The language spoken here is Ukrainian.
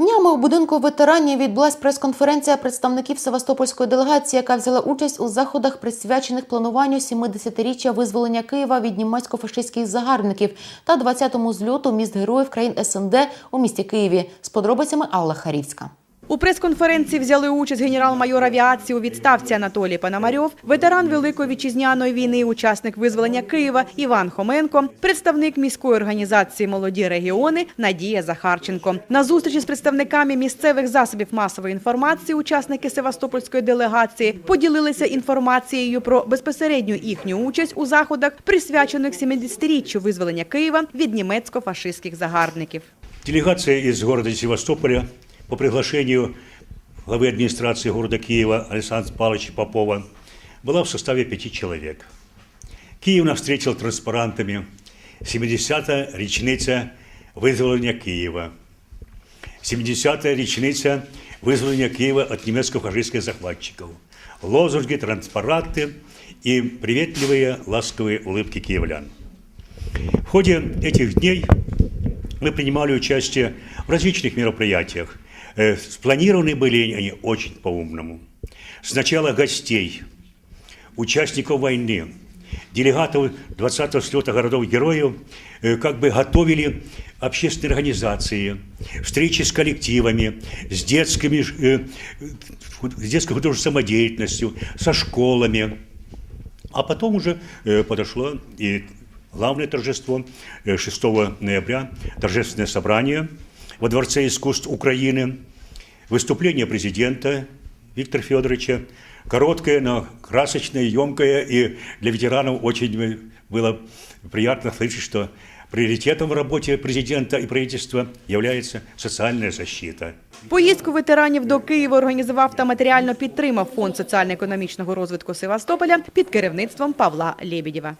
Днями у будинку ветеранів відбулась прес-конференція представників Севастопольської делегації, яка взяла участь у заходах, присвячених плануванню 70-річчя визволення Києва від німецько-фашистських загарбників та 20-му зльоту міст героїв країн СНД у місті Києві. З подробицями Алла Харівська. У прес-конференції взяли участь генерал-майор авіації у відставці Анатолій Пономарьов, ветеран Великої вітчизняної війни, учасник визволення Києва Іван Хоменко, представник міської організації Молоді регіони Надія Захарченко. На зустрічі з представниками місцевих засобів масової інформації учасники Севастопольської делегації поділилися інформацією про безпосередню їхню участь у заходах, присвячених 70-річчю визволення Києва від німецько-фашистських загарбників. Делегация из города Севастополя по приглашению главы администрации города Киева Александра Павловича Попова была в составе пяти человек. Киев нас встретил транспарантами 70-я речница вызволения Киева. 70-я речница вызволения Киева от немецко-фашистских захватчиков. Лозунги, транспаранты и приветливые, ласковые улыбки киевлян. В ходе этих дней мы принимали участие в различных мероприятиях. Э, Спланированы были они очень по-умному. Сначала гостей, участников войны, делегатов 20-го слета городов-героев э, как бы готовили общественные организации, встречи с коллективами, с, детскими, э, с детской художественной самодеятельностью, со школами. А потом уже подошло и главное торжество э, 6 ноября, торжественное собрание во Дворце искусств Украины, выступление президента Виктора Федоровича, короткое, но красочное, емкое, и для ветеранов очень э, было приятно слышать, что приоритетом в работе президента и правительства является социальная защита. Поїздку ветеранів до Києва організував та матеріально підтримав Фонд соціально-економічного розвитку Севастополя під керівництвом Павла Лєбідєва.